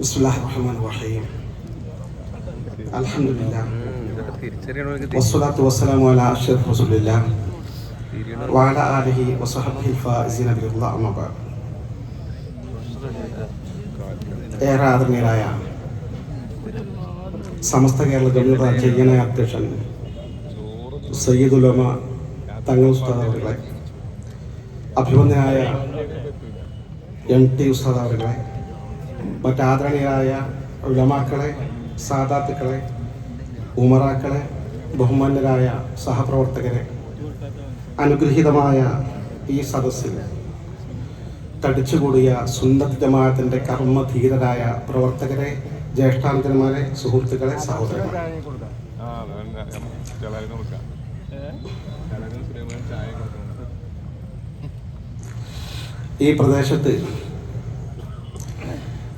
بسم الله الرحمن الرحيم الحمد لله ഇതൊക്കെ തിരിച്ചറിയണമെങ്കിൽ والصلاة والسلام على أشرف رسول الله وعلى آله وصحبه الفائزين بالله أما بعد ഏറെ ആദരണീയരായ സമസ്ത കേരള ജനത ചെയ്യുന്ന അധ്യക്ഷൻ സയ്യിദുലമ തങ്ങൾ ഉസ്താദ് അവരുടെ അഭിമന്യനായ എം ടി ഉസ്താദ് അവരുടെ മറ്റാദരണീയരായ ഉലമാക്കളെ സാദാത്തുക്കളെ ഉമറാക്കളെ ബഹുമാന്യരായ സഹപ്രവർത്തകരെ അനുഗ്രഹീതമായ ഈ സദസ്സിൽ തടിച്ചുകൂടിയ സുന്നത്ത് ജമാഅത്തിന്റെ കർമ്മധീരരായ പ്രവർത്തകരെ ജ്യേഷ്ഠാന്തന്മാരെ സുഹൃത്തുക്കളെ സഹോദരന്മാരെ. ഈ അതല്ല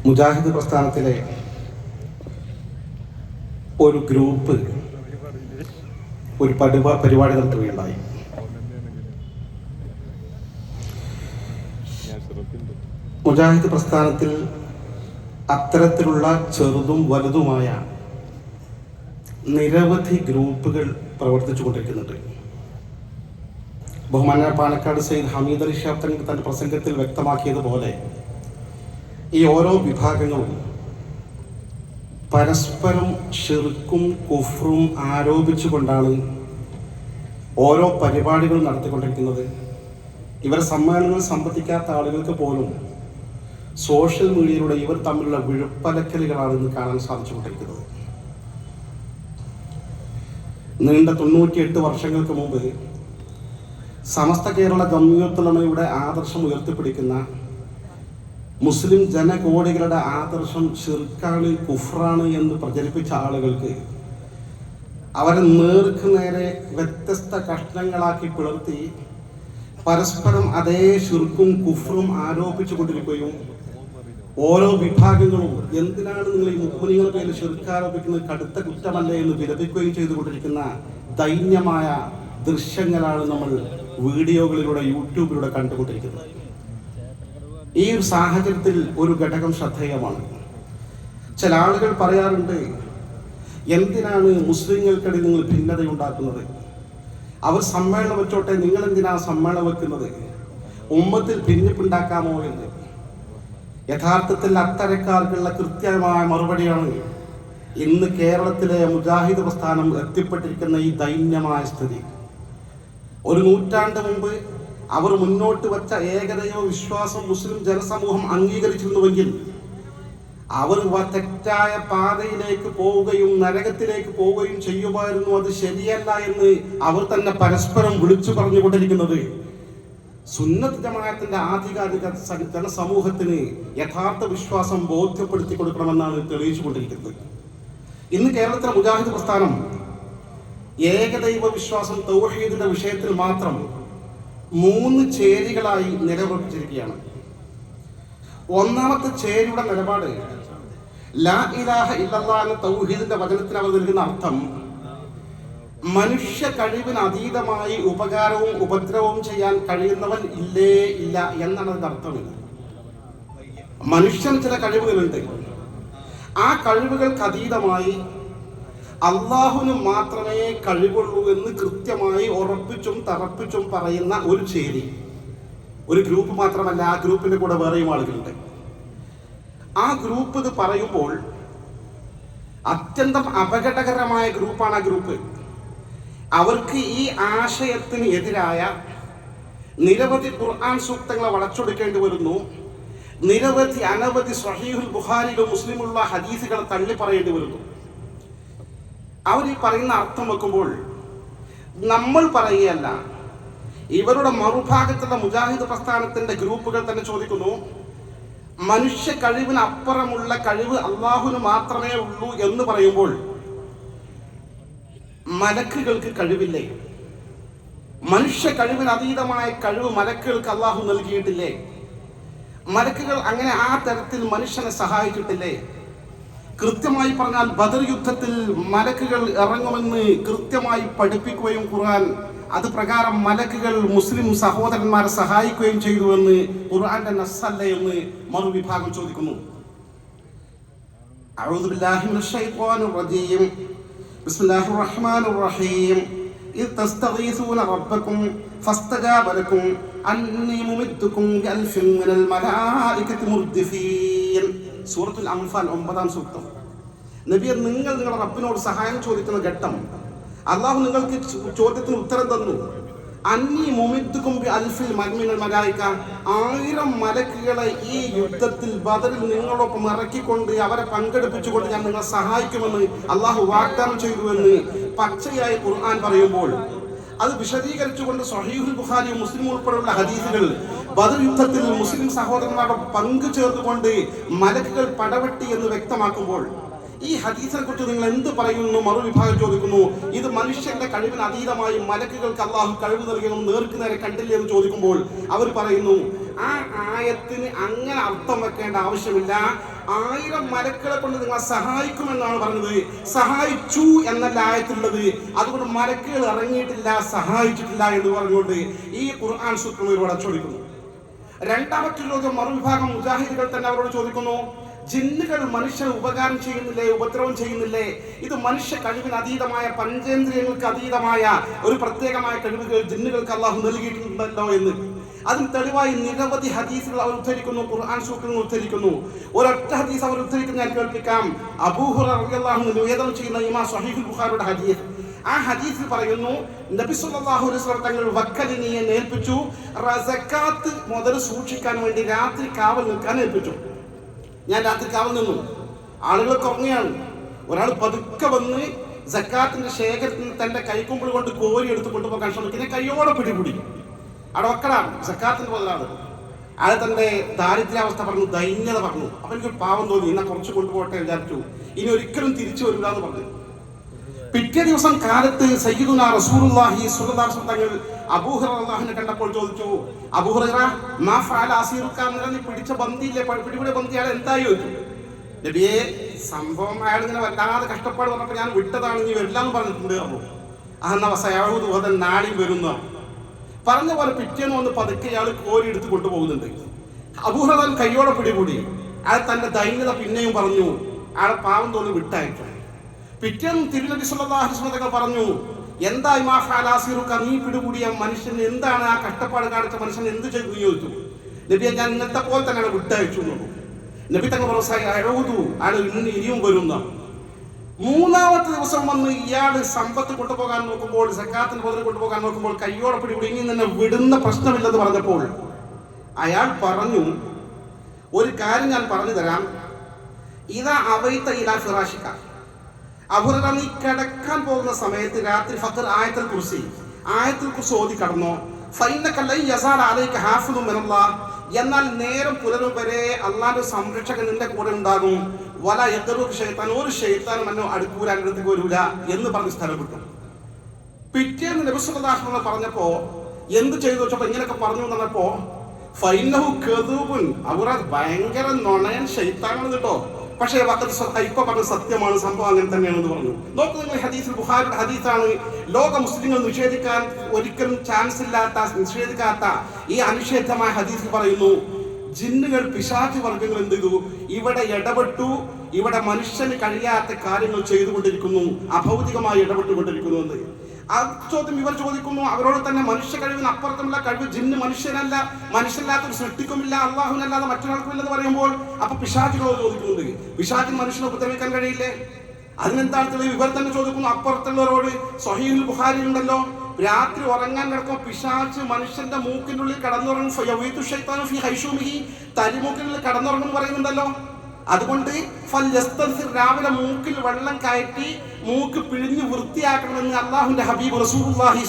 മുജാഹിദ് പ്രസ്ഥാനത്തിലെ ഒരു ഗ്രൂപ്പ് ഒരു പരിപാ പരിപാടി നടത്തുകയുണ്ടായി മുജാഹിദ് പ്രസ്ഥാനത്തിൽ അത്തരത്തിലുള്ള ചെറുതും വലുതുമായ നിരവധി ഗ്രൂപ്പുകൾ പ്രവർത്തിച്ചു കൊണ്ടിരിക്കുന്നുണ്ട് ബഹുമാന പാലക്കാട് സെയ്ദ് ഹമീദ് അലി ഷാബ് തങ്ങൾ തന്റെ പ്രസംഗത്തിൽ വ്യക്തമാക്കിയതുപോലെ ഈ ഓരോ വിഭാഗങ്ങളും പരസ്പരം ഷിർക്കും കുഫറും ആരോപിച്ചുകൊണ്ടാണ് ഓരോ പരിപാടികൾ നടത്തിക്കൊണ്ടിരിക്കുന്നത്. ഇവരെ സമ്മേളനങ്ങൾ സംബന്ധിക്കാത്ത ആളുകൾക്ക് പോലും സോഷ്യൽ മീഡിയയിലൂടെ ഇവർ തമ്മിലുള്ള വിഴുപ്പലക്കലുകളാണ് ഇന്ന് കാണാൻ സാധിച്ചുകൊണ്ടിരിക്കുന്നത്. നീണ്ട തൊണ്ണൂറ്റിയെട്ട് വർഷങ്ങൾക്ക് മുമ്പ് സമസ്ത കേരള ഗമ്യൂത്തുലമയുടെ ആദർശം ഉയർത്തിപ്പിടിക്കുന്ന മുസ്ലിം ജനകോടികളുടെ ആദർശം ഷിർക്കാണ് കുഫ്രാണ് എന്ന് പ്രചരിപ്പിച്ച ആളുകൾക്ക് അവരെ നേർക്ക് നേരെ വ്യത്യസ്ത കഷ്ണങ്ങളാക്കി പിളർത്തി പരസ്പരം അതേ ഷിർക്കും കുഫ്രും ആരോപിച്ചു കൊണ്ടിരിക്കുകയും ഓരോ വിഭാഗങ്ങളും എന്തിനാണ് നിങ്ങൾ ഈ മുപ്പനികളുടെ പേരിൽ ഷിർക്ക് ആരോപിക്കുന്നത് കടുത്ത കുറ്റമല്ലേ എന്ന് വിലപിക്കുകയും ചെയ്തുകൊണ്ടിരിക്കുന്ന ദൈന്യമായ ദൃശ്യങ്ങളാണ് നമ്മൾ വീഡിയോകളിലൂടെ യൂട്യൂബിലൂടെ കണ്ടുകൊണ്ടിരിക്കുന്നത്. ഈ ഒരു സാഹചര്യത്തിൽ ഒരു ഘടകം ശ്രദ്ധേയമാണ്. ചില ആളുകൾ പറയാറുണ്ട് എന്തിനാണ് മുസ്ലിങ്ങൾക്കിടയിൽ നിങ്ങൾ ഭിന്നത ഉണ്ടാക്കുന്നത്? അവർ സമ്മേളനം വെച്ചോട്ടെ നിങ്ങൾ എന്തിനാ സമ്മേളനം വെക്കുന്നത്? ഉമ്മത്തിൽ ഭിന്നിപ്പുണ്ടാക്കാമോ എന്ന്. യഥാർത്ഥത്തിൽ അത്തരക്കാർക്കുള്ള കൃത്യമായ മറുപടിയാണ് ഇന്ന് കേരളത്തിലെ മുജാഹിദ് പ്രസ്ഥാനം എത്തിപ്പെട്ടിരിക്കുന്ന ഈ ദൈന്യമായ സ്ഥിതി. ഒരു നൂറ്റാണ്ട് മുമ്പ് അവർ മുന്നോട്ട് വെച്ച ഏകദൈവ വിശ്വാസം മുസ്ലിം ജനസമൂഹം അംഗീകരിച്ചിരുന്നുവെങ്കിൽ അവർ തെറ്റായ പാതയിലേക്ക് പോവുകയും നരകത്തിലേക്ക് പോവുകയും ചെയ്യുമായിരുന്നു. അത് ശരിയല്ല എന്ന് അവർ തന്നെ പരസ്പരം വിളിച്ചു പറഞ്ഞുകൊണ്ടിരിക്കുന്നത്. സുന്നത്ത് ജമാഅത്തിന്റെ ആധികാരിക ജനസമൂഹത്തിന് യഥാർത്ഥ വിശ്വാസം ബോധ്യപ്പെടുത്തി കൊടുക്കണമെന്നാണ് തെളിയിച്ചുകൊണ്ടിരിക്കുന്നത്. ഇന്ന് കേരളത്തിലെ മുജാഹിദ് പ്രസ്ഥാനം ഏകദൈവ വിശ്വാസം തൗഹീദിന്റെ വിഷയത്തിൽ മാത്രം മൂന്ന് ചേരികളായി നിലയുറപ്പിച്ചിരിക്കുകയാണ് ഒന്നാമത്തെ ചേരിയുടെ നിലപാട് ലാ ഇലാഹ തൗഹീദിന്റെ വചനത്തിന് അവർ നൽകുന്ന അർത്ഥം മനുഷ്യ കഴിവിന് അതീതമായി ഉപകാരവും ഉപദ്രവവും ചെയ്യാൻ കഴിയുന്നവൻ ഇല്ലേ ഇല്ല എന്നാണ് അതിന്റെ അർത്ഥം മനുഷ്യൻ ചില കഴിവുകളുണ്ട്. ആ കഴിവുകൾക്ക് അതീതമായി അള്ളാഹുവിന് മാത്രമേ കഴിവുള്ളൂ എന്ന് കൃത്യമായി ഉറപ്പിച്ചും തറപ്പിച്ചും പറയുന്ന ഒരു ചേരി ഒരു ഗ്രൂപ്പ് മാത്രമല്ല ആ ഗ്രൂപ്പിന്റെ കൂടെ വേറെയും ആളുകളുണ്ട്. ആ ഗ്രൂപ്പ് ഇത് പറയുമ്പോൾ അത്യന്തം അപകടകരമായ ഗ്രൂപ്പാണ് ആ ഗ്രൂപ്പ്. അവർക്ക് ഈ ആശയത്തിന് എതിരായ നിരവധി ഖുർആൻ സൂക്തങ്ങളെ വളച്ചൊടുക്കേണ്ടി വരുന്നു. നിരവധി അനവധി സഹീഹുൽ ബുഹാരിലും മുസ്ലിമുള്ള ഹദീസുകളെ തള്ളി പറയേണ്ടി വരുന്നു. അവർ ഈ പറയുന്ന അർത്ഥം വെക്കുമ്പോൾ നമ്മൾ പറയുകയല്ല. ഇവരുടെ മറുഭാഗത്തുള്ള മുജാഹിദ് പ്രസ്ഥാനത്തിന്റെ ഗ്രൂപ്പുകൾ തന്നെ ചോദിക്കുന്നു മനുഷ്യ കഴിവിന് അപ്പുറമുള്ള കഴിവ് അള്ളാഹുവിന് മാത്രമേ ഉള്ളൂ എന്ന് പറയുമ്പോൾ മലക്കുകൾക്ക് കഴിവില്ലേ? മനുഷ്യ കഴിവിന് അതീതമായ കഴിവ് മലക്കുകൾക്ക് അള്ളാഹു നൽകിയിട്ടില്ലേ? മലക്കുകൾ അങ്ങനെ ആ തരത്തിൽ മനുഷ്യനെ സഹായിച്ചിട്ടില്ലേ? കൃത്യമായി പറഞ്ഞാൽ ബദർ യുദ്ധത്തിൽ മലക്കുകൾ ഇറങ്ങുമെന്ന് കൃത്യമായി പഠിപ്പിക്കുകയും ഖുർആൻ അത് പ്രകാരം മലക്കുകൾ മുസ്ലിം സഹോദരന്മാരെ സഹായിക്കുകയും ചെയ്തു എന്ന് ഖുർആന്റെ നസ്സല്ല എന്ന് മറുവിഭാഗം ചോദിക്കുന്നു أعوذ بالله من الشيطان الرجيم بسم الله الرحمن الرحيم إذ تستغيثون ربكم فاستجاب لكم أني ممدكم بألف من الملائكة مردفين സൂറത്തുൽ അംഫാൽ ഒമ്പതാം സൂക്തം. നബിയർ നിങ്ങൾ നിങ്ങളുടെ റബ്ബിനോട് സഹായം ചോദിക്കുന്ന ഘട്ടം. അള്ളാഹു നിങ്ങൾക്ക് ചോദ്യത്തിന് ഉത്തരം തന്നു. അന്നി മുമിത്ത് കുമ്പി അൽഫിൽ മഗ്മിനൽ മലായിക്ക ആയിരം മലക്കുകളെ ഈ യുദ്ധത്തിൽ ബദറിൽ നിങ്ങളോടൊപ്പം ഇറക്കിക്കൊണ്ട് അവരെ പങ്കെടുപ്പിച്ചുകൊണ്ട് ഞാൻ നിങ്ങളെ സഹായിക്കുമെന്ന് അള്ളാഹു വാഗ്ദാനം ചെയ്തുവെന്ന് പച്ചയായി ഖുർആൻ പറയുമ്പോൾ. അത് വിശദീകരിച്ചുകൊണ്ട് സഹീഹുൽ ബുഖാരി മുസ്ലിം ഉൾപ്പെടെയുള്ള ഹദീസുകൾ ബദർ യുദ്ധത്തിൽ മുസ്ലിം സഹോദരന്മാരുടെ പങ്കു ചേർന്നുകൊണ്ട് മലക്കുകൾ പടവെട്ടി എന്ന് വ്യക്തമാക്കുമ്പോൾ ഈ ഹദീസിനെ കുറിച്ച് നിങ്ങൾ എന്ത് പറയുന്നു? മറുവിഭാഗം ചോദിക്കുന്നു ഇത് മനുഷ്യന്റെ കഴിവിന് അതീതമായി മലക്കുകൾക്ക് അള്ളാഹു കഴിവ് നൽകണം നേർക്ക് നേരെ കണ്ടില്ലേ എന്ന് ചോദിക്കുമ്പോൾ അവർ പറയുന്നു ആ ആയത്തിന് അങ്ങനെ അർത്ഥം വെക്കേണ്ട ആവശ്യമില്ല. ആയിരം മലക്കളെ കൊണ്ട് നിങ്ങളെ സഹായിക്കുമെന്നാണ് പറഞ്ഞത്. സഹായിച്ചു എന്നല്ല ആയത്തുള്ളത് അതുകൊണ്ട് മലക്കുകൾ ഇറങ്ങിയിട്ടില്ല സഹായിച്ചിട്ടില്ല എന്ന് പറഞ്ഞുകൊണ്ട് ഈ ഖുർആൻ സൂത്രം ഒരുപാട് രണ്ടാമത്തെ ചോദ്യം മറുവിഭാഗം മുജാഹിദുകൾ തന്നെ അവരോട് ചോദിക്കുന്നു ജിന്നുകൾ മനുഷ്യർ ഉപകാരം ചെയ്യുന്നില്ലേ ഉപദ്രവം ചെയ്യുന്നില്ലേ? ഇത് മനുഷ്യ കഴിവിന് അതീതമായ പഞ്ചേന്ദ്രിയങ്ങൾക്ക് അതീതമായ ഒരു പ്രത്യേകമായ കഴിവുകൾ ജിന്നുകൾക്ക് അള്ളാഹു നൽകിയിട്ടുണ്ടല്ലോ എന്ന്. അതിന് തെളിവായി നിരവധി ഹദീസുകൾ അവർ ഉദ്ധരിക്കുന്നു ഖുർആൻ സൂക്കുകൾ ഉദ്ധരിക്കുന്നു. ഒരൊറ്റ ഹദീസ് അവർ ഉദ്ധരിക്കുന്ന ഞാൻ കേൾപ്പിക്കാം. അബൂഹുർ അൻഹു നിവേദനം ചെയ്യുന്ന ഇമാ സ്വഹീഹുൽ ബുഖാരിയുടെ ഹദീസ്. ആ ഹദീസിൽ പറയുന്നു നബി സല്ലല്ലാഹു അലൈഹി തങ്ങൾ വക്കലിനിയെ ഏൽപ്പിച്ചു. റസക്കാത്ത് മുതൽ സൂക്ഷിക്കാൻ വേണ്ടി രാത്രി കാവൽ നിൽക്കാൻ ഏൽപ്പിച്ചു. ഞാൻ രാത്രി കാവൽ നിന്നു. ആളുകൾ കുറഞ്ഞാണ്. ഒരാൾ പതുക്കെ വന്ന് സക്കാത്തിന്റെ ശേഖരത്തിൽ തന്റെ കൈക്കുമ്പിൾ കൊണ്ട് കോരി എടുത്ത് കൊണ്ടുപോകാൻ ശ്രമിക്കുന്ന. കൈയോടെ പിടികൂടി. അവിടെ വക്കടാണ് സക്കാത്തിന്റെ മുതലാണ്. അയാൾ തന്റെ ദാരിദ്ര്യാവസ്ഥ പറഞ്ഞു ദൈന്യത പറഞ്ഞു. അപ്പൊ എനിക്ക് പാവം തോന്നി. എന്നാ കുറച്ച് കൊണ്ടുപോകട്ടെ വിചാരിച്ചു. ഇനി ഒരിക്കലും തിരിച്ചു വരില്ല എന്ന് പറഞ്ഞു. പിറ്റേ ദിവസം കാലത്ത് റസൂലുള്ളാഹി തങ്ങൾ കണ്ടപ്പോൾ ചോദിച്ചു അബൂഹുറ മാ നീ പിടിച്ച ബന്ദിയില്ലേ? പ- പിടിപിടി ബന്ദി അയാൾ എന്തായി? ചോദിച്ചു. നബിയെ സംഭവം അയാൾ ഇങ്ങനെ വല്ലാതെ കഷ്ടപ്പാട് പറഞ്ഞപ്പോൾ ഞാൻ വിട്ടതാണ് നീ എന്ന് പറഞ്ഞിട്ടുണ്ട് അപ്പോ അന്ന വസയാവൂത് ഓതൻ നാളി വരുന്ന. പറഞ്ഞ പോലെ പിറ്റേന്ന് വന്ന് പതുക്കെ അയാൾ കോരി എടുത്ത് കൊണ്ടുപോകുന്നുണ്ട്. അബൂഹുറ കയ്യോടെ പിടികൂടി. അയാൾ തന്റെ ദൈന്യത പിന്നെയും പറഞ്ഞു. അയാളെ പാവം തോന്നി വിട്ടയച്ചു പിറ്റേന്ന് തിരുനബി വസല്ലം പറഞ്ഞു എന്താ ഇമാ ഹാലാസിറുക്ക നീ പിടികൂടിയ മനുഷ്യൻ എന്താണ് ആ കഷ്ടപ്പാട് കാണിച്ച മനുഷ്യൻ എന്ത് ചെയ്തു? ചോദിച്ചു. നബിയെ ഞാൻ ഇന്നത്തെ പോലെ തന്നെ വിട്ടയച്ചു നബി തങ്ങൾ പ്രവസായി അഴകുതു അയാൾ ഇന്ന് ഇനിയും വരുന്ന മൂന്നാമത്തെ ദിവസം വന്ന് ഇയാൾ സമ്പത്ത് കൊണ്ടുപോകാൻ നോക്കുമ്പോൾ സക്കാത്തിന് പോലെ കൊണ്ടുപോകാൻ നോക്കുമ്പോൾ കയ്യോടെ പിടികൂടി ഇനി തന്നെ വിടുന്ന പ്രശ്നമില്ലെന്ന് പറഞ്ഞപ്പോൾ അയാൾ പറഞ്ഞു ഒരു കാര്യം ഞാൻ പറഞ്ഞു തരാം. ഇതാ അവൈത്ത ഇലാ ഫിറാഷിക്ക. അബുറ ഈ കിടക്കാൻ പോകുന്ന സമയത്ത് രാത്രി ഫഖർ ആയത്തിൽ കുറിച്ച് ആയത്തിൽ കുറിച്ച് ഓതി കടന്നോ. എന്നാൽ നേരം പുലരും വരെ അള്ളാന്റെ സംരക്ഷകൻ നിന്റെ കൂടെ ഉണ്ടാകും. വല എത്തറു ഷെയ്ത്താൻ ഒരു ഷെയ്ത്താനും എന്നോ അടുക്കൂല അടുത്തേക്ക് വരൂല എന്ന് പറഞ്ഞ് സ്ഥലം കിട്ടും പിറ്റേന്ന് നബിസുല്ലാഹ് പറഞ്ഞപ്പോ എന്ത് ചെയ്തു വെച്ചപ്പോ ഇങ്ങനെയൊക്കെ പറഞ്ഞു തന്നപ്പോ ഫൈനഹു കദൂബുൻ അവർ ഭയങ്കര നുണയൻ ഷെയ്ത്താനാണ് കേട്ടോ പക്ഷേ ഇപ്പൊ പറഞ്ഞ സത്യമാണ് സംഭവം അങ്ങനെ തന്നെയാണെന്ന് പറഞ്ഞു. നോക്കൂ നിങ്ങൾ ഹദീസിൽ ബുഹാരിയുടെ ഹദീസാണ്. ലോക മുസ്ലിങ്ങൾ നിഷേധിക്കാൻ ഒരിക്കലും ചാൻസ് ഇല്ലാത്ത നിഷേധിക്കാത്ത ഈ അനിഷേധമായ ഹദീസിൽ പറയുന്നു. ജിന്നുകൾ പിശാചി വർഗങ്ങൾ എന്ത് ചെയ്തു? ഇവിടെ ഇടപെട്ടു. ഇവിടെ മനുഷ്യന് കഴിയാത്ത കാര്യങ്ങൾ ചെയ്തുകൊണ്ടിരിക്കുന്നു. അഭൗതികമായി ഇടപെട്ടുകൊണ്ടിരിക്കുന്നു എന്ന്. ആ ചോദ്യം ഇവർ ചോദിക്കുന്നു. അവരോട് തന്നെ മനുഷ്യ കഴിവിന് അപ്പുറത്തുള്ള കഴിവ് ജിന്ന് മനുഷ്യനല്ല മനുഷ്യല്ലാത്തൊരു സൃഷ്ടിക്കുമില്ല അള്ളാഹുനല്ലാതെ മറ്റൊരാൾക്കുമില്ലെന്ന് പറയുമ്പോൾ അപ്പൊ പിശാചികളോട് ചോദിക്കുന്നുണ്ട് പിശാചിന് മനുഷ്യനെ ഉപദ്രവിക്കാൻ കഴിയില്ലേ? അതിനെന്താണ് തെളിവ്? ഇവർ തന്നെ ചോദിക്കുന്നു അപ്പുറത്തുള്ളവരോട് സൊഹീൽ ബുഹാരി ഉണ്ടല്ലോ രാത്രി ഉറങ്ങാൻ കിടക്കുമ്പോൾ പിശാച്ച് മനുഷ്യന്റെ മൂക്കിനുള്ളിൽ കടന്നുറങ്ങും. തരിമൂക്കിനുള്ളിൽ കടന്നുറങ്ങും പറയുന്നുണ്ടല്ലോ. അതുകൊണ്ട് രാവിലെ മൂക്കിൽ വെള്ളം കയറ്റി മൂക്ക് പിഴിഞ്ഞ് വൃത്തിയാക്കണമെന്ന് അള്ളാഹുന്റെ ഹബീബ് റസൂലുള്ളാഹി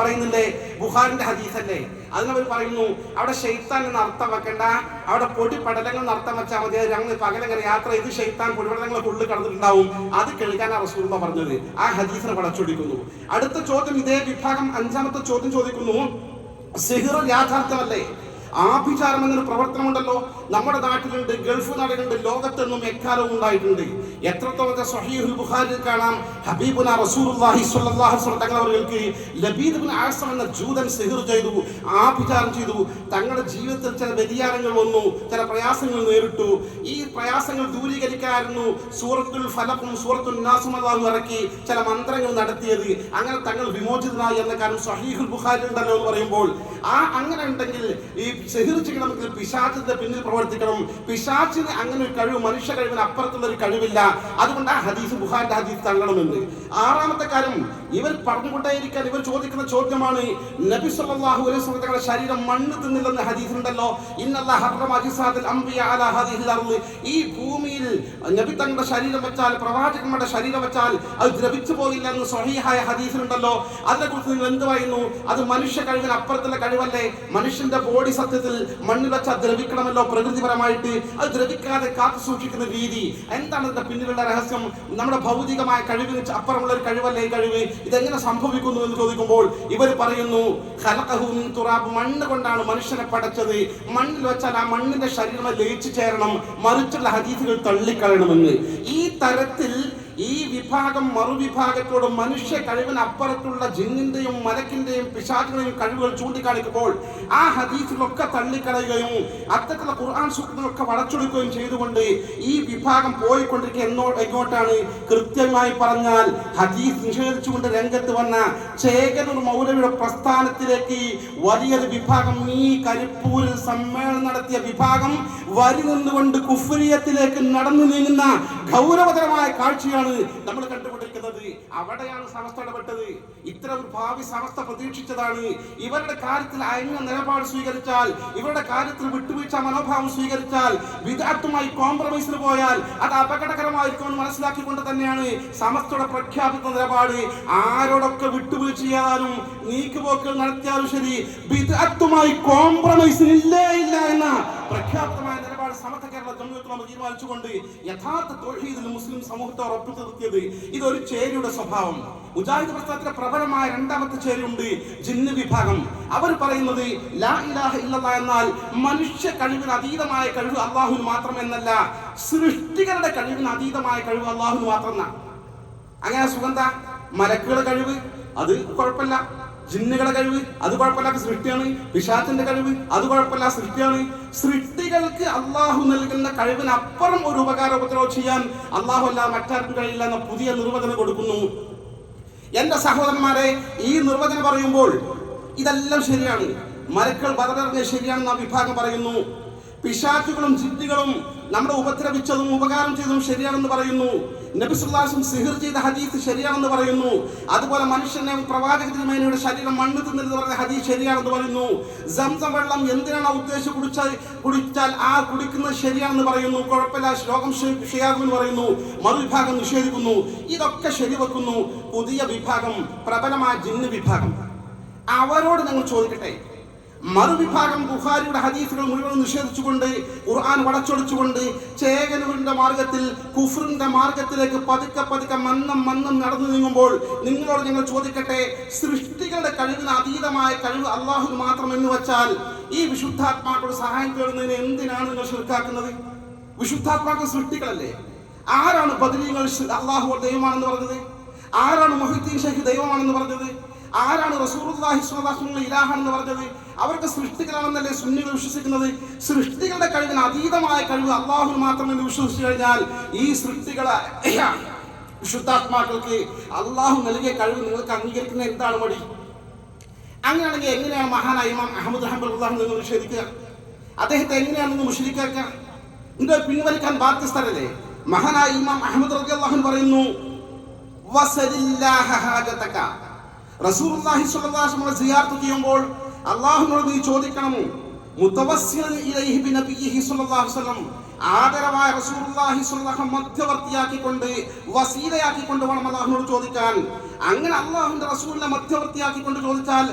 പറയുന്നുണ്ടേ. ബുഹാറിന്റെ ബുഖാരിന്റെ ഹദീസല്ലേ? അതിനവർ പറയുന്നു അവിടെ ഷെയ്ത്താൻ എന്ന് അർത്ഥം വെക്കണ്ട. അവിടെ പൊടി പടലങ്ങൾ അർത്ഥം വെച്ചാൽ മതി. അങ്ങ് പകലങ്ങനെ യാത്ര ചെയ്ത് ഷെയ്ത്താൻ പൊടിപടലങ്ങളെ ഉള്ളിൽ കടന്നിട്ടുണ്ടാവും. അത് കേൾക്കാനാണ് റസൂലുള്ള പറഞ്ഞത്. ആ ഹദീസിനെ വളച്ചൊടിക്കുന്നു അടുത്ത ചോദ്യം ഇതേ വിഭാഗം അഞ്ചാമത്തെ ചോദ്യം ചോദിക്കുന്നു. സിഹിർ യാഥാർത്ഥ്യമല്ലേ? ആഭിചാരം എന്നൊരു പ്രവർത്തനമുണ്ടല്ലോ. നമ്മുടെ നാട്ടിലുണ്ട് ഗൾഫ് നാടുകളുണ്ട് ലോകത്തെന്നും എക്കാലവും ഉണ്ടായിട്ടുണ്ട്. എത്രത്തോളം സഹീഹുൽ ബുഖാരിൽ കാണാം. ഹബീബുന റസൂലുള്ളാഹി സ്വല്ലല്ലാഹു അലൈഹി തങ്ങൾ അവർക്ക് ലബീദ് ആസം എന്ന ജൂതൻ സിഹിർ ചെയ്തു ആഭിചാരം ചെയ്തു. തങ്ങളുടെ ജീവിതത്തിൽ ചില വ്യതിയാനങ്ങൾ വന്നു ചില പ്രയാസങ്ങൾ നേരിട്ടു. ഈ പ്രയാസങ്ങൾ ദൂരീകരിക്കായിരുന്നു. സൂറത്തുൽ ഫലക്കും സൂറത്തുൽ നാസും അള്ളാഹു ഇറക്കി ചില മന്ത്രങ്ങൾ നടത്തിയത്. അങ്ങനെ തങ്ങൾ വിമോചിതനായി എന്ന കാരണം സഹീഹുൽ ബുഖാരി ഉണ്ടല്ലോ എന്ന് പറയുമ്പോൾ ആ അങ്ങനെ ഉണ്ടെങ്കിൽ ഈ സെഹിർ ചെയ്യണമെങ്കിൽ പിശാചിന്റെ പിന്നിൽ പ്രവർത്തിക്കണം. പിശാചിന് അങ്ങനെ ഒരു കഴിവ് മനുഷ്യ കഴിവിന് അപ്പുറത്തുള്ള ഒരു കഴിവില്ല. അതുകൊണ്ട് ആ ഹദീസ് ബുഹാന്റെ ഹദീസ് തള്ളണമെന്ന് ആറാമത്തെ കാര്യം ഇവർ പറഞ്ഞുകൊണ്ടേയിരിക്കാൻ ഇവർ ചോദിക്കുന്ന ചോദ്യമാണ് നബി സല്ലല്ലാഹു അലൈഹി വസല്ലം ശരീരം മണ്ണ് തിന്നില്ലെന്ന് ഹദീസ് ഉണ്ടല്ലോ ഇന്നല്ലാഹ ഹറമ ഹാദിഹിൽ അർൾ ഈ ഭൂമിയിൽ നബി തങ്ങളുടെ ശരീരം വെച്ചാൽ പ്രവാചകന്മാരുടെ ശരീരം വെച്ചാൽ അത് ദ്രവിച്ചു പോകില്ല എന്ന് സ്വഹീഹായ ഹദീസിലുണ്ടല്ലോ. അതിനെക്കുറിച്ച് നിങ്ങൾ എന്ത് പറയുന്നു? അത് മനുഷ്യ കഴിവിന് അപ്പുറത്തുള്ള കഴിവല്ലേ? മനുഷ്യന്റെ ബോഡി സത്യത്തിൽ മണ്ണിൽ വെച്ചാൽ ദ്രവിക്കണമല്ലോ പ്രകൃതിപരമായിട്ട്. അത് ദ്രവിക്കാതെ കാത്തു സൂക്ഷിക്കുന്ന രീതി. എന്താണ് ഇതിന്റെ പിന്നിലുള്ള രഹസ്യം? നമ്മുടെ ഭൗതികമായ കഴിവിന് അപ്പുറമുള്ള ഒരു കഴിവല്ലേ കഴിവ്? ഇതെങ്ങനെ സംഭവിക്കുന്നു എന്ന് ചോദിക്കുമ്പോൾ ഇവർ പറയുന്നു തുറാബ്. മണ്ണ് കൊണ്ടാണ് മനുഷ്യനെ പടച്ചത്. മണ്ണിൽ വെച്ചാൽ ആ മണ്ണിന്റെ ശരീരം ലയിച്ചു ചേരണം. മറിച്ചുള്ള ഹദീസുകൾ തള്ളിക്കളയണമെന്ന്. ഈ തരത്തിൽ ഈ വിഭാഗം മറുവിഭാഗത്തോട് മനുഷ്യ കഴിവിന് അപ്പുറത്തുള്ള ജിന്നിന്റെയും മലക്കിന്റെയും പിശാചിന്റെയും കഴിവുകൾ ചൂണ്ടിക്കാണിക്കുമ്പോൾ ആ ഹദീസിലൊക്കെ തള്ളിക്കളയുകയും അത്തരത്തിലുള്ള ഖുർആൻ സൂക്തങ്ങളൊക്കെ വളച്ചൊടുക്കുകയും ചെയ്തുകൊണ്ട് ഈ വിഭാഗം പോയിക്കൊണ്ടിരിക്കുക എന്നോ എങ്ങോട്ടാണ് കൃത്യമായി പറഞ്ഞാൽ ഹദീസ് നിഷേധിച്ചുകൊണ്ട് രംഗത്ത് വന്ന ചേകനൂർ മൗലവിയുടെ പ്രസ്ഥാനത്തിലേക്ക് വലിയൊരു വിഭാഗം ഈ കരിപ്പൂരിൽ സമ്മേളനം നടത്തിയ വിഭാഗം വരി നിന്നുകൊണ്ട് കുഫ്രിയത്തിലേക്ക് നടന്നു നീങ്ങുന്ന ഗൗരവതരമായ കാഴ്ചയാണ് നമ്മൾ കണ്ടുകൊണ്ടിരിക്കുന്നത്. അവിടെയാണ് സമസ്ത ഇടപെട്ടത് ഇത്ര ഒരു ഭാവി സമസ്ത പ്രതീക്ഷിച്ചതാണ്. ഇവരുടെ കാര്യത്തിൽ അയഞ്ഞ നിലപാട് സ്വീകരിച്ചാൽ ഇവരുടെ കാര്യത്തിൽ വിട്ടുവീഴ്ച മനോഭാവം സ്വീകരിച്ചാൽ വിദഗ്ധമായി കോംപ്രമൈസിന് പോയാൽ അത് അപകടകരമായിരിക്കുമെന്ന് മനസ്സിലാക്കിക്കൊണ്ട് തന്നെയാണ് സമസ്തയുടെ പ്രഖ്യാപിത നിലപാട്. ആരോടൊക്കെ വിട്ടുവീഴ്ച ചെയ്യാനും നീക്കുപോക്കൾ നടത്തിയാലും ശരി വിദഗ്ധമായി കോംപ്രമൈസിന് ഇല്ലേ ഇല്ല എന്ന പ്രഖ്യാപിതമായ നിലപാട് കേരള കേരള നമ്മൾ തീരുമാനിച്ചുകൊണ്ട് യഥാർത്ഥ തൊഴിൽ മുസ്ലിം സമൂഹത്തെ ഉറപ്പിച്ചു നിർത്തിയത് ഇതൊരു ചേരിയുടെ സ്വഭാവം. മുജാഹിദ് പ്രസ്ഥാനത്തിലെ പ്രബലമായ രണ്ടാമത്തെ ചേരിയുണ്ട് ജിന്ന് വിഭാഗം. അവർ പറയുന്നത് ലാ ഇലാഹ ഇല്ലല്ലാഹ് എന്നാൽ മനുഷ്യ കഴിവിന് അതീതമായ കഴിവ് അള്ളാഹുവിന് മാത്രം എന്നല്ല സൃഷ്ടികളുടെ കഴിവിന് അതീതമായ കഴിവ് അള്ളാഹുവിന് മാത്രം അങ്ങനെ സുഗന്ധ മലക്കുകളുടെ കഴിവ് അത് കുഴപ്പമില്ല. ജിന്നുകളുടെ കഴിവ് അത് കുഴപ്പമില്ലാത്ത സൃഷ്ടിയാണ്. പിശാത്തിന്റെ കഴിവ് അത് കുഴപ്പമില്ല സൃഷ്ടിയാണ്. സൃഷ്ടികൾക്ക് അള്ളാഹു നൽകുന്ന കഴിവിനപ്പുറം ഒരു ഉപകാര ഉപദ്രവം ചെയ്യാൻ അള്ളാഹു അല്ല മറ്റാർക്കും കഴിയില്ല എന്ന പുതിയ നിർവചനം കൊടുക്കുന്നു. എന്റെ സഹോദരന്മാരെ ഈ നിർവചനം പറയുമ്പോൾ ഇതെല്ലാം ശരിയാണ്. മരക്കൾ ബദറിനെ ശരിയാണെന്ന് ആ വിഭാഗം പറയുന്നു. പിശാചുകളും ജിദ്ദികളും നമ്മളെ ഉപദ്രവിച്ചതും ഉപകാരം ചെയ്തതും ശരിയാണെന്ന് പറയുന്നു. നബിസുല്ലാസും സിഹിർ ചെയ്ത ഹദീസ് ശരിയാണെന്ന് പറയുന്നു. അതുപോലെ മനുഷ്യനെ പ്രവാചക തിരുമേനയുടെ ശരീരം മണ്ണ് തിന്നരുത് പറഞ്ഞ ഹദീസ് ശരിയാണെന്ന് പറയുന്നു. സംസം വെള്ളം എന്തിനാണ് ഉദ്ദേശം കുടിച്ചാൽ കുടിച്ചാൽ ആ കുടിക്കുന്നത് ശരിയാണെന്ന് പറയുന്നു. കുഴപ്പമില്ല ശ്ലോകം ഷിയാകുമെന്ന് പറയുന്നു. മറുവിഭാഗം നിഷേധിക്കുന്നു. ഇതൊക്കെ ശരിവെക്കുന്നു. പുതിയ വിഭാഗം പ്രബലമായ ജിന്ന് വിഭാഗം. അവരോട് നിങ്ങൾ ചോദിക്കട്ടെ? മറുവിഭാഗം ബുഖാരിയുടെ ഹദീസുകൾ മുഴുവൻ നിഷേധിച്ചുകൊണ്ട് ഖുർആൻ വളച്ചൊടിച്ചുകൊണ്ട് ചേകനൂരിന്റെ മാർഗത്തിൽ കുഫറിന്റെ മാർഗത്തിലേക്ക് പതുക്കെ പതുക്കെ മന്നം മന്നം നടന്നു നീങ്ങുമ്പോൾ നിങ്ങളോട് ഞങ്ങൾ ചോദിക്കട്ടെ സൃഷ്ടികളുടെ കഴിവിന് അതീതമായ കഴിവ് അള്ളാഹു മാത്രം എന്ന് വെച്ചാൽ ഈ വിശുദ്ധാത്മാക്കളുടെ സഹായം തേടുന്നതിന് എന്തിനാണ് നിങ്ങൾ ശിർക്കാക്കുന്നത്? വിശുദ്ധാത്മാക്കൾ സൃഷ്ടികളല്ലേ? ആരാണ് ബദരീങ്ങൾ അള്ളാഹു ദൈവമാണെന്ന് പറഞ്ഞത്? ആരാണ് മൊഹിദ്ദീൻ ഷെഹി ദൈവമാണെന്ന് പറഞ്ഞത്? ആരാണ് റസൂർ ഇലാഹാണെന്ന് പറഞ്ഞത്? അവർക്ക് സൃഷ്ടികളാണെന്നല്ലേ സുന്നികൾ വിശ്വസിക്കുന്നത്? സൃഷ്ടികളുടെ കഴിവിന് അതീതമായ കഴിവ് അള്ളാഹു മാത്രമെന്ന് വിശ്വസിച്ചു കഴിഞ്ഞാൽ ഈ സൃഷ്ടികളെ വിശുദ്ധാത്മാക്കൾക്ക് അള്ളാഹു നൽകിയ കഴിവ് നിങ്ങൾക്ക് അംഗീകരിക്കുന്ന എന്താണ് മടി? അങ്ങനെയാണെങ്കിൽ എങ്ങനെയാണ് മഹാനായ ഇമാം അഹമ്മദ് അഹമ്മദ് നിങ്ങൾ നിഷേധിക്കുക? അദ്ദേഹത്തെ എങ്ങനെയാണ് നിങ്ങൾ മുഷരിക്കാക്കുക? നിങ്ങൾ പിൻവലിക്കാൻ ബാധ്യസ്ഥരല്ലേ? മഹാനായ ഇമാം അഹമ്മദ് റബി അള്ളാഹു പറയുന്നു സിയാറത്ത് ചെയ്യുമ്പോൾ അള്ളാഹുവിനോട് നീ ചോദിക്കണം ആദരവായ മധ്യവർത്തിയാക്കിക്കൊണ്ട് വസീലയാക്കിക്കൊണ്ട് വേണം അള്ളാഹുനോട് ചോദിക്കാൻ. അങ്ങനെ അള്ളാഹുന്റെ റസൂലിനെ മധ്യവർത്തിയാക്കി കൊണ്ട് ചോദിച്ചാൽ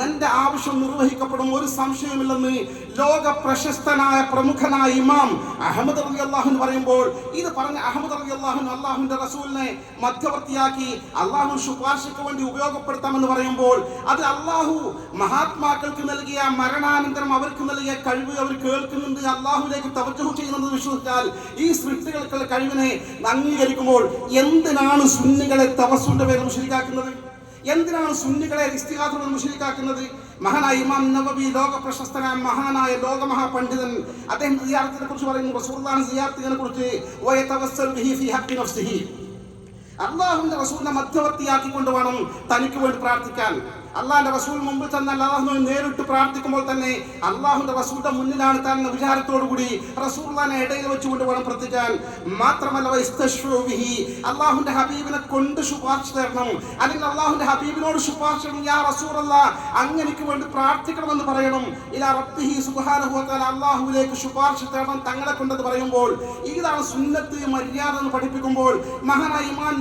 നിന്റെ ആവശ്യം നിർവഹിക്കപ്പെടും ഒരു സംശയമില്ലെന്ന് ലോക പ്രശസ്തനായ പ്രമുഖനായ ഇമാം അഹമ്മദ് അലി അള്ളാഹു പറയുമ്പോൾ ഇത് പറഞ്ഞ അഹമ്മദ് അലി അള്ളാഹു അള്ളാഹുന്റെ റസൂലിനെ മധ്യവർത്തിയാക്കി അള്ളാഹു ശുപാർശയ്ക്ക് വേണ്ടി ഉപയോഗപ്പെടുത്താമെന്ന് പറയുമ്പോൾ അത് അള്ളാഹു മഹാത്മാക്കൾക്ക് നൽകിയ മരണാനന്തരം അവർക്ക് നൽകിയ കഴിവ് അവർ കേൾക്കുന്നുണ്ട് അള്ളാഹുലേക്ക് തവജ്ജു ചെയ്യുന്നത് വിശ്വസിച്ചാൽ ഈ സൃഷ്ടികൾക്കുള്ള കഴിവിനെ അംഗീകരിക്കുമ്പോൾ എന്തിനാണ് സുന്നികളെ തവസുന്റെ പേര് മുഷരിക്കാക്കുന്നത്? എന്തിനാണ് സുന്നികളെ ഇസ്തിഹാദുകൾ മുഷരിക്കാക്കുന്നത്? മഹാനായ ഇമാം നബവി ലോക പ്രശസ്തനായ മഹാനായ ലോകമഹാ പണ്ഡിതൻ അദ്ദേഹം സിയാറത്തിനെ കുറിച്ച് പറയുന്നു. റസൂലുള്ളാഹി സിയാറത്തിനെ കുറിച്ച് അള്ളാഹുന്റെ റസൂലിനെ മധ്യവർത്തിയാക്കിക്കൊണ്ട് വേണം തനിക്ക് വേണ്ടി പ്രാർത്ഥിക്കാൻ. അള്ളാഹിന്റെ റസൂൽ മുമ്പിൽ തന്നെ അള്ളാഹു നേരിട്ട് പ്രാർത്ഥിക്കുമ്പോൾ തന്നെ അള്ളാഹുന്റെ റസൂലിന്റെ മുന്നിലാണ് താൻ എന്ന വിചാരത്തോടുകൂടി റസൂലിനെ ഇടയിൽ വെച്ചുകൊണ്ട് വേണം പ്രാർത്ഥിക്കാൻ മാത്രമല്ല. അള്ളാഹുന്റെ ഹബീബിനെ കൊണ്ട് ശുപാർശ തരണം അല്ലെങ്കിൽ അള്ളാഹുന്റെ ഹബീബിനോട് ശുപാർശ ചെയ്യണം. യാ അല്ല അങ്ങനെക്ക് വേണ്ടി പ്രാർത്ഥിക്കണമെന്ന് പറയണം ഇലാ റബ്ബിഹി അള്ളാഹുവിലേക്ക് ശുപാർശ തേടണം തങ്ങളെ കൊണ്ടെന്ന് പറയുമ്പോൾ ഇതാണ് സുന്നത്ത് മര്യാദ എന്ന് പഠിപ്പിക്കുമ്പോൾ മഹാനായി ഇമാൻ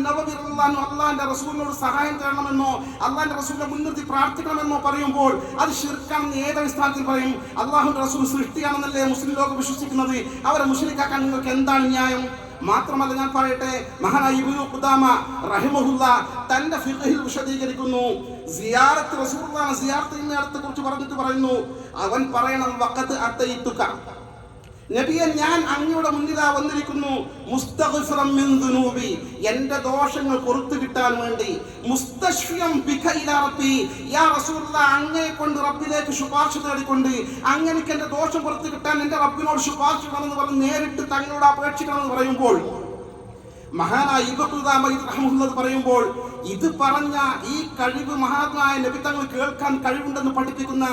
അള്ളാഹിന്റെ റസൂലിനോട് സഹായം തേടണമെന്നോ അള്ളാഹിന്റെ റസൂലിനെ മുൻനിർത്തി പ്രാർത്ഥിക്കണമെന്നോ പറയുമ്പോൾ അത് ഷിർക്കാണെന്ന് ഏതടിസ്ഥാനത്തിൽ പറയും? അള്ളാഹുന്റെ റസൂൽ സൃഷ്ടിയാണെന്നല്ലേ മുസ്ലിം ലോകം വിശ്വസിക്കുന്നത്? അവരെ മുസ്ലിക്കാക്കാൻ നിങ്ങൾക്ക് എന്താണ് ന്യായം? മാത്രമല്ല ഞാൻ പറയട്ടെ മഹാനായ ഇബ്നു ഖുദാമ റഹിമഹുല്ല തന്റെ ഫിഖഹിൽ വിശദീകരിക്കുന്നു. സിയാറത്ത് റസൂലുള്ളാഹി സിയാറത്ത് ഇന്നത്തെ കുറിച്ച് പറഞ്ഞിട്ട് പറയുന്നു അവൻ പറയണം വഖത്ത് അത്തയിത്തുക നബിയെ ഞാൻ അങ്ങയുടെ മുന്നിലാ വന്നിരിക്കുന്നു. എന്റെ ദോഷങ്ങൾ പുറത്തു കിട്ടാൻ വേണ്ടി. അങ്ങയെ കൊണ്ട് റബ്ബിലേക്ക് ശുപാർശ തേടിക്കൊണ്ട്. അങ്ങനെക്ക് എന്റെ ദോഷം പുറത്തു കിട്ടാൻ എന്റെ റബ്ബിനോട് ശുപാർശ എന്ന് പറഞ്ഞ് നേരിട്ട് തങ്ങളോട് അപേക്ഷിക്കണമെന്ന് പറയുമ്പോൾ മഹാനായ പറയുമ്പോൾ ഇത് പറഞ്ഞ ഈ കഴിവ് മഹാത്മായ തങ്ങൾ കേൾക്കാൻ കഴിവുണ്ടെന്ന് പഠിപ്പിക്കുന്ന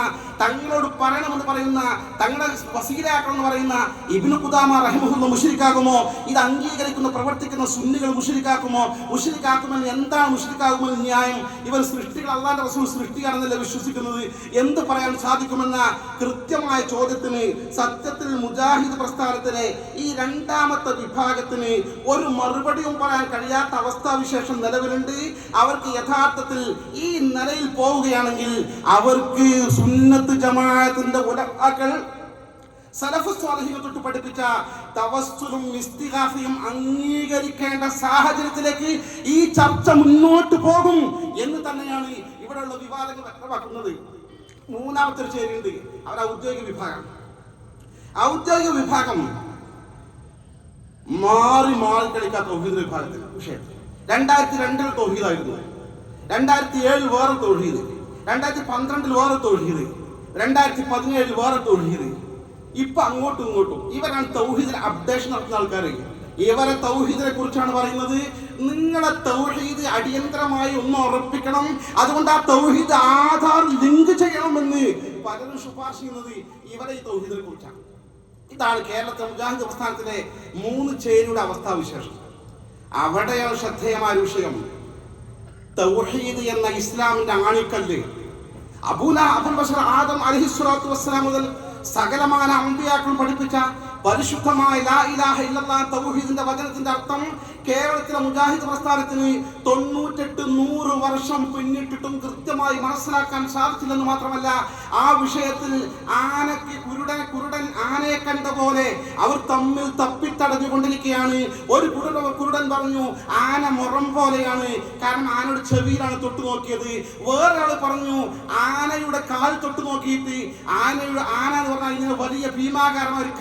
തങ്ങളോട് പറയണമെന്ന് പറയുന്ന തങ്ങളെ വസീലാക്കണമെന്ന് പറയുന്ന ഇബിന് കുദാമ റഹിമുഹുന്ന മുഷരിക്കാകുമോ? ഇത് അംഗീകരിക്കുന്ന പ്രവർത്തിക്കുന്ന സുന്നികൾ മുഷരിക്കാക്കുമോ? മുഷരിക്കാക്കുമെന്ന് എന്താണ് മുഷരിക്കാകുമെന്ന് ന്യായം. ഇവർ സൃഷ്ടികൾ അള്ളാന്റെ റസൂൽ സൃഷ്ടിയാണെന്നല്ല വിശ്വസിക്കുന്നത്. എന്ത് പറയാൻ സാധിക്കുമെന്ന കൃത്യമായ ചോദ്യത്തിന് സത്യത്തിൽ മുജാഹിദ് പ്രസ്ഥാനത്തിലെ ഈ രണ്ടാമത്തെ വിഭാഗത്തിന് ഒരു മറുപടിയും പറയാൻ കഴിയാത്ത അവസ്ഥാവിശേഷം നിലവിലുണ്ട്. അവർക്ക് യഥാർത്ഥത്തിൽ ഈ നിലയിൽ പോവുകയാണെങ്കിൽ അവർക്ക് സുന്നത്ത് ജമാഅത്തിന്റെ ഉലമാക്കൾ സലഫ് സ്വാധീനം തൊട്ട് പഠിപ്പിച്ച തവസ്സുലും ഇസ്തിഹാഫയും അംഗീകരിക്കേണ്ട സാഹചര്യത്തിലേക്ക് ഈ ചർച്ച മുന്നോട്ട് പോകും എന്ന് തന്നെയാണ് ഇവിടെയുള്ള വിവാദങ്ങൾ വ്യക്തമാക്കുന്നത്. മൂന്നാമത്തെ ഒരു ചേരിയുണ്ട്. അവർ ഔദ്യോഗിക വിഭാഗം. ഔദ്യോഗിക വിഭാഗം മാറി മാറി കളിക്കാത്ത വിഭാഗത്തിൽ വിഷയത്തിൽ. രണ്ടായിരത്തി രണ്ടിൽ തൊഴിലായിരുന്നു. രണ്ടായിരത്തി ഏഴിൽ വേറെ തൊഴിൽ. രണ്ടായിരത്തി പന്ത്രണ്ടിൽ വേറെ തൊഴിൽ. രണ്ടായിരത്തി പതിനേഴിൽ വേറെ തൊഴിൽ. ഇപ്പൊ അങ്ങോട്ടും ഇങ്ങോട്ടും ഇവരാണ് തൗഹീദിൽ അപ്ഡേഷൻ നടത്തുന്ന ആൾക്കാർ ഇവരെ തൗഹീദിനെ കുറിച്ചാണ് പറയുന്നത്. നിങ്ങളെ തൗഹീദ് അടിയന്തരമായി ഒന്ന് ഉറപ്പിക്കണം. അതുകൊണ്ട് ആ തൗഹീദ് ആധാർ ലിങ്ക് ചെയ്യണമെന്ന് പലരും ശുപാർശ ചെയ്യുന്നത് ഇവരെ ഈ തൗഹീദിനെ കുറിച്ചാണ്. ഇതാണ് കേരളത്തിലെ മുജാഹിദ് പ്രസ്ഥാനത്തിലെ മൂന്ന് ചേരിയുടെ അവസ്ഥാവിശേഷം. അവിടെയാണ് ശ്രദ്ധേയമായ വിഷയം തൗഹീദ് എന്ന ഇസ്ലാമിന്റെ ആണിക്കല്ല്. അബൂല അബുൽ ബഷർ ആദം അലഹിസ്വലാത്തു വസ്സലാം മുതൽ സകലമാന അമ്പിയാക്കൾ പഠിപ്പിച്ച പരിശുദ്ധമായ ലാ ഇലാഹ ഇല്ലല്ലാഹ് തൗഹീദിന്റെ വചനത്തിന്റെ അർത്ഥം കേരളത്തിലെ മുജാഹിദ് പ്രസ്ഥാനത്തിന് തൊണ്ണൂറ്റെട്ട് നൂറ് വർഷം പിന്നിട്ടിട്ടും കൃത്യമായി മനസ്സിലാക്കാൻ സാധിച്ചില്ലെന്ന് മാത്രമല്ല ആ വിഷയത്തിൽ ആനയ്ക്ക് കുരുടൻ കുരുടൻ ആനയെ കണ്ട പോലെ അവർ തമ്മിൽ തപ്പിത്തടഞ്ഞുകൊണ്ടിരിക്കുകയാണ്. ഒരു കുരുട കുരുടൻ പറഞ്ഞു ആന മുറം പോലെയാണ്. കാരണം ആനയുടെ ചെവിയിലാണ് തൊട്ടു നോക്കിയത്. വേറൊരാൾ പറഞ്ഞു ആനയുടെ കാൽ തൊട്ടു നോക്കിയിട്ട് ആനയുടെ ആന എന്ന് പറഞ്ഞാൽ ഇങ്ങനെ വലിയ ഭീമാകാരമായ ഒരു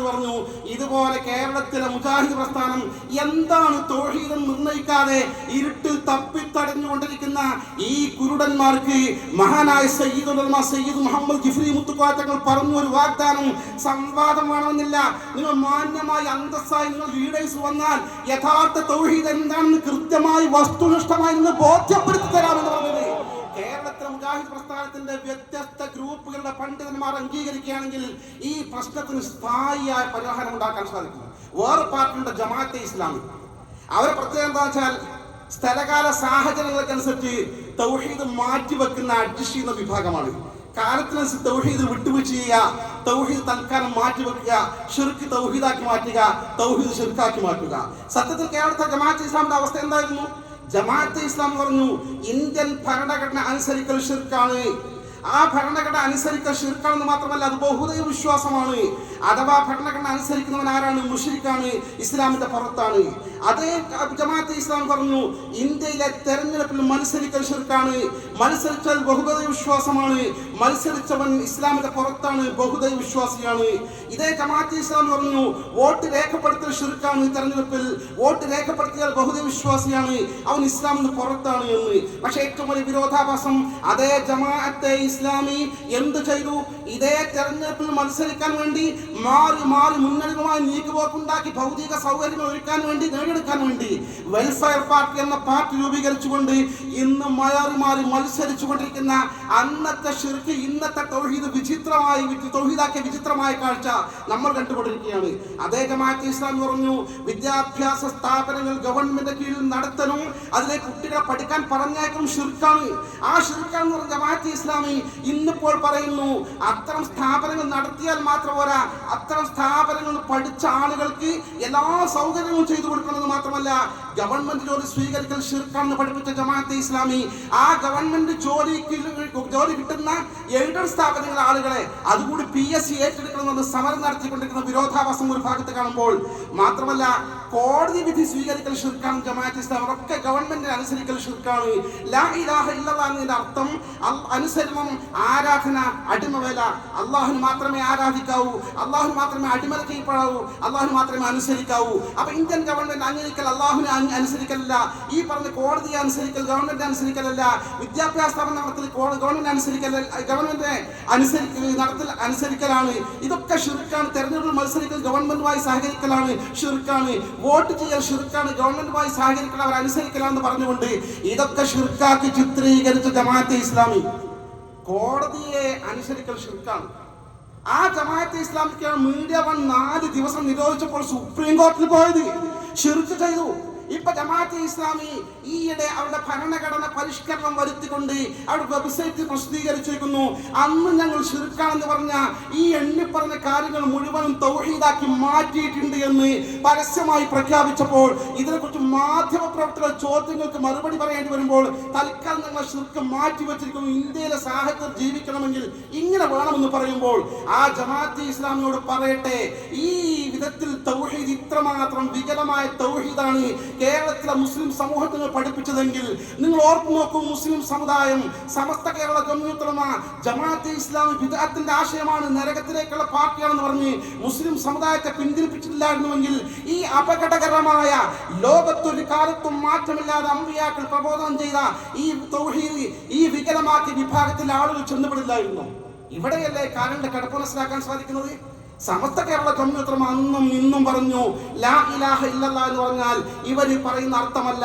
കാലാണെന്ന് പറഞ്ഞു ഇതുപോലെ കേരളത്തിലെ മുജാഹിദ് പ്രസ്ഥാനം എന്താണ് തോഹീദം നിർണയിക്കാതെ ഇരുട്ടിൽ തപ്പിത്തടഞ്ഞുകൊണ്ടിരിക്കുന്ന ഈ കുരുടന്മാർക്ക് മഹാനായ സയ്യിദ് സയ്യിദ് മുഹമ്മദ് ജിഫ്രി മുത്തുക്കാറ്റങ്ങൾ പറഞ്ഞു ഒരു വാഗ്ദാനം സംവാദം വേണമെന്നില്ല. നിങ്ങൾ മാന്യമായി അന്തസ്സായി നിങ്ങൾ ലീഡേഴ്സ് വന്നാൽ യഥാർത്ഥ തൗഹീദ് എന്താണെന്ന് കൃത്യമായി വസ്തുനിഷ്ഠമായി നിന്ന് ബോധ്യപ്പെടുത്തി തരാമെന്ന് പറഞ്ഞത്. കേരളത്തിലെ മുജാഹിദ് പ്രസ്ഥാനത്തിന്റെ വ്യത്യസ്ത ഗ്രൂപ്പുകളുടെ പണ്ഡിതന്മാർ അംഗീകരിക്കുകയാണെങ്കിൽ ഈ പ്രശ്നത്തിന് സ്ഥായിയായ പരിഹാരം ഉണ്ടാക്കാൻ സാധിക്കും. വേറെ പാർട്ടിയുടെ ജമാഅത്തെ ഇസ്ലാമി. അവരെ പ്രത്യേകം എന്താ വെച്ചാൽ സ്ഥലകാല സാഹചര്യങ്ങൾക്കനുസരിച്ച് തൗഹീദ് മാറ്റിവെക്കുന്ന അഡ്ജസ്റ്റ് ചെയ്യുന്ന വിഭാഗമാണ്. കാലത്തിനനുസരിച്ച് തൗഹീദ് വിട്ടുവീഴ്ച ചെയ്യുക തൗഹീദ് തൽക്കാലം മാറ്റി വെക്കുക ഷിർക്ക് തൗഹീദാക്കി മാറ്റുക തൗഹീദ് ഷിർക്കാക്കി മാറ്റുക. സത്യത്തിൽ കേരളത്തെ ജമാഅത്ത് ഇസ്ലാമിന്റെ അവസ്ഥ എന്തായിരുന്നു? ജമാഅത്ത് ഇസ്ലാം പറഞ്ഞു ഇന്ത്യൻ ഭരണഘടന അനുസരിക്കൽ ഷിർക്കാണ് ആ ഭരണഘടന അനുസരിക്കൽ ഷിർക്കാണെന്ന് മാത്രമല്ല അത് ബഹുദൈവ വിശ്വാസമാണ്. അഥവാ ഭരണഘടന അനുസരിക്കുന്നവൻ ആരാണ്? മുഷിരിക്കാണ്. ഇസ്ലാമിന്റെ പുറത്താണ്. അതേ ജമാഅത്തെ ഇസ്ലാം പറഞ്ഞു ഇന്ത്യയിലെ തെരഞ്ഞെടുപ്പിൽ മത്സരിക്കൽ ഷിർക്കാണ് മത്സരിച്ചാൽ ബഹുദൈവ വിശ്വാസമാണ്. മത്സരിച്ചവൻ ഇസ്ലാമിന്റെ പുറത്താണ് ബഹുദൈവ വിശ്വാസിയാണ്. ഇതേ ജമാഅത്തെ ഇസ്ലാം പറഞ്ഞു വോട്ട് രേഖപ്പെടുത്തൽ ഷിർക്കാണ് തെരഞ്ഞെടുപ്പിൽ. വോട്ട് രേഖപ്പെടുത്തിയാൽ ബഹുദൈവ വിശ്വാസിയാണ്. അവൻ ഇസ്ലാമിന് പുറത്താണ് എന്ന്. പക്ഷേ ഏറ്റവും വലിയ വിരോധാഭാസം അതേ ജമാഅത്തെ ഇസ്ലാമി എന്ത് ചെയ്തു? ഇതേ തെരഞ്ഞെടുപ്പിൽ മത്സരിക്കാൻ വേണ്ടി മാറി മാറി മുന്നണികളുമായി നീക്കുപോക്കുണ്ടാക്കി ഭൗതിക സൗകര്യങ്ങൾ ഒരുക്കാൻ വേണ്ടി നേടിയെടുക്കാൻ വേണ്ടി വെൽഫെയർ പാർട്ടി എന്ന പാർട്ടി രൂപീകരിച്ചുകൊണ്ട് ഇന്ന് മാറി മാറി മത്സരിച്ചു കൊണ്ടിരിക്കുന്ന അന്നത്തെ ഷിർക്ക് ഇന്നത്തെ തൗഹീദ് വിചിത്രമായി തൊഴിലാക്കിയ വിചിത്രമായ കാഴ്ച നമ്മൾ കണ്ടുകൊണ്ടിരിക്കുകയാണ്. അതേ ജമാഅത്ത് ഇസ്ലാം പറഞ്ഞു വിദ്യാഭ്യാസ സ്ഥാപനങ്ങൾ ഗവൺമെന്റ് കീഴിൽ നടത്തണം അതിലെ കുട്ടികളെ പഠിക്കാൻ പറഞ്ഞേക്കും ഷിർക്കാണ് ആ ഷിർക്കാന്ന് പറഞ്ഞ ജമാഅത്ത് ഇസ്ലാമി ഇന്നിപ്പോൾ പറയുന്നു അത്തരം സ്ഥാപനങ്ങൾ നടത്തിയാൽ മാത്രം പോരാ അത്തരം സ്ഥാപനങ്ങൾ പഠിച്ച ആളുകൾക്ക് എല്ലാ സൗകര്യങ്ങളും ചെയ്തു കൊടുക്കണമെന്ന് മാത്രമല്ല ഗവൺമെന്റ് ജോലി സ്വീകരിക്കൽ ഷിർക്കാണെന്ന് പഠിപ്പിച്ച ജമാഅത്തെ ഇസ്ലാമി ആ ഗവൺമെന്റ് ജോലിക്ക് ജോലി കിട്ടുന്ന എയ്ഡഡ് സ്ഥാപനങ്ങളിലെ ആളുകളെ അതുകൂടി പി എസ് സി ഏറ്റെടുക്കണമെന്ന് സമരം നടത്തിക്കൊണ്ടിരിക്കുന്ന വിരോധാഭാസം ഒരു ഭാഗത്ത് കാണുമ്പോൾ മാത്രമല്ല കോടതി വിധി സ്വീകരിക്കൽ ഷിർക്കാണ് ജമാഅത്ത് അതൊക്കെ ഗവൺമെന്റിനെ അനുസരിക്കൽ ഷിർക്കാണ് ലാ ഇലാഹ അർത്ഥം അനുസരണം ആരാധന അടിമവേല. അള്ളാഹുന് മാത്രമേ ആരാധിക്കാവൂ അള്ളാഹു മാത്രമേ അടിമല ചെയ്യപ്പെടാവൂ അള്ളാഹു മാത്രമേ അനുസരിക്കാവൂ. അപ്പൊ ഇന്ത്യൻ ഗവൺമെന്റ് അംഗീകരിക്കൽ അള്ളാഹുനെ അനുസരിക്കലല്ല. ഈ പറഞ്ഞ കോടതിയെ അനുസരിക്കൽ ഗവൺമെന്റ് അനുസരിക്കലല്ല. വിദ്യാഭ്യാസ സ്ഥാപനത്തിൽ ഗവൺമെന്റ് അനുസരിക്കൽ ഗവൺമെന്റ് അനുസരിക്കൽ നടത്തൽ അനുസരിക്കലാണ്. ഇതൊക്കെ ഷിർക്കാണ്. തെരഞ്ഞെടുപ്പ് മത്സരിക്കൽ ഗവൺമെന്റുമായി സഹകരിക്കലാണ് ഷിർക്കാണ്. വോട്ട് ചെയ്യൽ ഷിർക്കാണ് ഗവൺമെന്റുമായി സഹകരിക്കൽ അവർ അനുസരിക്കലാന്ന് പറഞ്ഞുകൊണ്ട് ഇതൊക്കെ ഷിർക്കാക്കി ചിത്രീകരിച്ച ജമാഅത്തെ ഇസ്ലാമി. കോടതിയെ അനുസരിക്കൽ ഷിർക്കാണ്. ആ ജമാഅത്തെ ഇസ്ലാമിക്കാണ് മീഡിയ വൺ നാല് ദിവസം നിരോധിച്ചപ്പോൾ സുപ്രീം കോടതി പോയത്. ഷിർക്ക് ചെയ്തു. ഇപ്പൊ ജമാഅത്തെ ഇസ്ലാമി ഈയിടെ അവരുടെ ഭരണഘടന പരിഷ്കരണം വരുത്തിക്കൊണ്ട് അവരുടെ വെബ്സൈറ്റ് പ്രസിദ്ധീകരിച്ചിരിക്കുന്നു. അന്ന് ഞങ്ങൾ ശിർക്കാണെന്ന് പറഞ്ഞ ഈ എണ്ണിപ്പറഞ്ഞ കാര്യങ്ങൾ മുഴുവനും തൗഹീദാക്കി മാറ്റിയിട്ടുണ്ട് എന്ന് പരസ്യമായി പ്രഖ്യാപിച്ചപ്പോൾ ഇതിനെക്കുറിച്ച് മാധ്യമ പ്രവർത്തകർ ചോദ്യങ്ങൾക്ക് മറുപടി പറയേണ്ടി വരുമ്പോൾ തൽക്കാലം ഞങ്ങൾ ശിർക്ക് മാറ്റി വെച്ചിരിക്കുന്നു. ഇന്ത്യയിലെ സാഹചര്യം ജീവിക്കണമെങ്കിൽ ഇങ്ങനെ വേണമെന്ന് പറയുമ്പോൾ ആ ജമാഅത്തെ ഇസ്ലാമിയോട് പറയട്ടെ ഈ വിധത്തിൽ തൗഹീദ് ഇത്രമാത്രം വികലമായ തൗഹീദാണ് കേരളത്തിലെ മുസ്ലിം സമൂഹത്തിന് പഠിപ്പിച്ചതെങ്കിൽ നിങ്ങൾ ഓർത്തു നോക്കും മുസ്ലിം സമുദായം സമസ്ത കേരള ജമ്മിയത്തുലമ ജമാഅത്തെ ഇസ്ലാമി വിദാത്തിന്റെ ആശയമാണ് നരകത്തിലേക്കുള്ള പാർട്ടിയാണെന്ന് പറഞ്ഞ് മുസ്ലിം സമുദായത്തെ പിന്തിരിപ്പിച്ചിട്ടില്ലായിരുന്നുവെങ്കിൽ ഈ അപകടകരമായ ലോകത്തൊരു കാലത്തും മാറ്റമില്ലാതെ അമ്പിയാക്കൾ പ്രബോധനം ചെയ്ത ഈ തൗഹീദ് ഈ വികലമാക്കിയ വിഭാഗത്തിലെ ആളുകൾ ചെന്നുപെടില്ലായിരുന്നു. ഇവിടെയല്ലേ കാലിന്റെ കടപ്പ് മനസ്സിലാക്കാൻ സാധിക്കുന്നത്? സമസ്ത കേരള കമ്മ്യൂണിറ്ററും അന്നും ഇന്നും പറഞ്ഞു ലാ ഇലാഹ ഇല്ലല്ലാ എന്ന് പറഞ്ഞാൽ ഇവർ പറയുന്ന അർത്ഥമല്ല.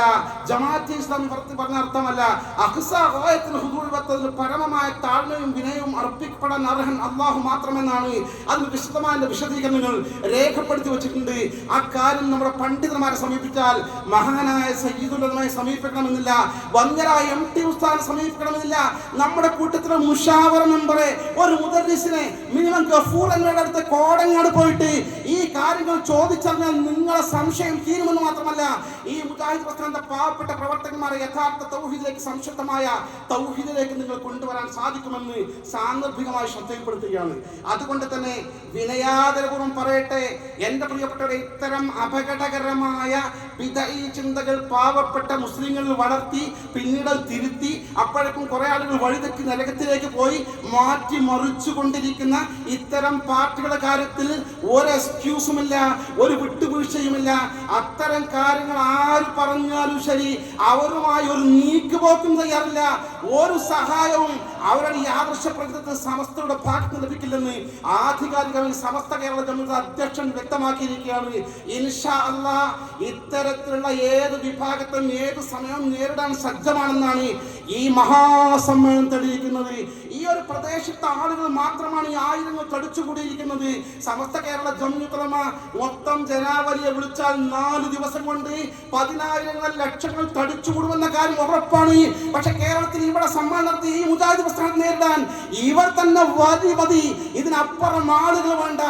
ജമാഅത്ത് ഇസ്ലാമി പറഞ്ഞ അർത്ഥമല്ല. അഹ്സ ഗായത്തിൽ ഹുദൂൽ വത്തതിൽ പരമമായ താഴ്മയും വിനയവും അർപ്പിക്കപ്പെടാൻ അർഹൻ അള്ളാഹു മാത്രമെന്നാണ് അതിന് വിശദമായ വിശദീകരണങ്ങൾ രേഖപ്പെടുത്തി വെച്ചിട്ടുണ്ട്. ആ കാര്യം നമ്മുടെ പണ്ഡിതന്മാരെ സമീപിച്ചാൽ മഹാനായ സയ്യിദുലമായി സമീപിക്കണമെന്നില്ല. വന്യരായ എം ടി ഉസ്താനെ സമീപിക്കണമെന്നില്ല. നമ്മുടെ കൂട്ടത്തിലെ മുഷാവറ മെമ്പറെ ഒരു മുദർരിസിനെ മിനിമം ഗഫൂർ എന്നിടത്ത് കോടങ്ങാട് പോയിട്ട് കാര്യങ്ങൾ ചോദിച്ചറിഞ്ഞാൽ നിങ്ങളെ സംശയം തീരുമെന്ന് മാത്രമല്ല ഈ മുജാഹിദ് പ്രസ്ഥാനത്തെ പാവപ്പെട്ട പ്രവർത്തകന്മാരെ യഥാർത്ഥ തൗഹീദിലേക്ക് സംശുദ്ധമായ തൗഹീദിലേക്ക് നിങ്ങൾ കൊണ്ടുവരാൻ സാധിക്കുമെന്ന് സാന്ദർഭികമായി ശ്രദ്ധയിൽപ്പെടുത്തുകയാണ്. അതുകൊണ്ട് തന്നെ വിനയാദരപൂർവം പറയട്ടെ എന്റെ പ്രിയപ്പെട്ടവരെ ഇത്തരം അപകടകരമായ വിധയി ചിന്തകൾ പാവപ്പെട്ട മുസ്ലിങ്ങളിൽ വളർത്തി പിന്നീട് തിരുത്തി അപ്പോഴേക്കും കുറെ ആളുകൾ വഴിതെറ്റി നരകത്തിലേക്ക് പോയി മാറ്റി മറിച്ചു കൊണ്ടിരിക്കുന്ന ഇത്തരം പാർട്ടികളുടെ കാര്യത്തിൽ ഒരു എക്സ്ക്യൂസുമില്ല ഒരു വിട്ടുവീഴ്ചയുമില്ല. അത്തരം കാര്യങ്ങൾ ആര് പറഞ്ഞാലും ശരി അവരുമായി ഒരു നീക്കുപോക്കും തയ്യാറില്ല. ഒരു സഹായവും അവരുടെ ആദർശ പ്രകൃതത്തിൽ സമസ്തയുടെ ഭാഗത്ത് ലഭിക്കില്ലെന്ന് ആധികാരികമായി സമസ്ത കേരള ജനത അധ്യക്ഷൻ വ്യക്തമാക്കിയിരിക്കുകയാണ്. ഇൻഷാ അല്ലാ ഇത്തരത്തിലുള്ള ഏത് വിഭാഗത്തും ഏത് സമയവും നേരിടാൻ സജ്ജമാണെന്നാണ് ഈ മഹാസമ്മേളനം തെളിയിക്കുന്നത്. ഒരു പ്രദേശത്തെ ആളുകൾ മാത്രമാണ് ഈ ആയുധങ്ങൾ തടിച്ചുകൂടിയിരിക്കുന്നത് സമസ്ത കേരള ജമ്മുത്തലമ മൊത്തം ജനാവലിയെ വിളിച്ചാൽ നാല് ദിവസം കൊണ്ട് പതിനായിരങ്ങൾ ലക്ഷങ്ങൾ തടിച്ചുകൂടുമെന്ന കാര്യം ഉറപ്പാണ്. പക്ഷെ കേരളത്തിൽ ഇവിടെ സമ്മാനത്തിൽ ഈ മുജാഹിദ് പ്രശ്നം നേരിടാൻ ഇവർ തന്നെ മതി മതി. ഇതിനപ്പുറം ആളുകൾ വേണ്ട.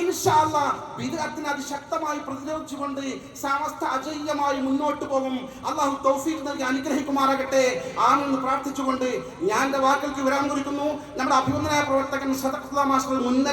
ഇൻഷാല്ല വിദഗ്ധത്തിന് അതിശക്തമായി പ്രതിരോധിച്ചുകൊണ്ട് സമസ്ത അജയ്യമായി മുന്നോട്ട് പോകും. അള്ളാഹു തൗഫീഖ് നൽകി അനുഗ്രഹിക്കുമാറാകട്ടെ. ആണെന്ന് പ്രാർത്ഥിച്ചുകൊണ്ട് ഞാൻ എന്റെ വാക്കുകൾക്ക് വിരാം കുറിക്കുന്നു. നമ്മുടെ അഭിമുഖനായ പ്രവർത്തകൻ സദഖ് മാസ്റ്റർ മുന്നേ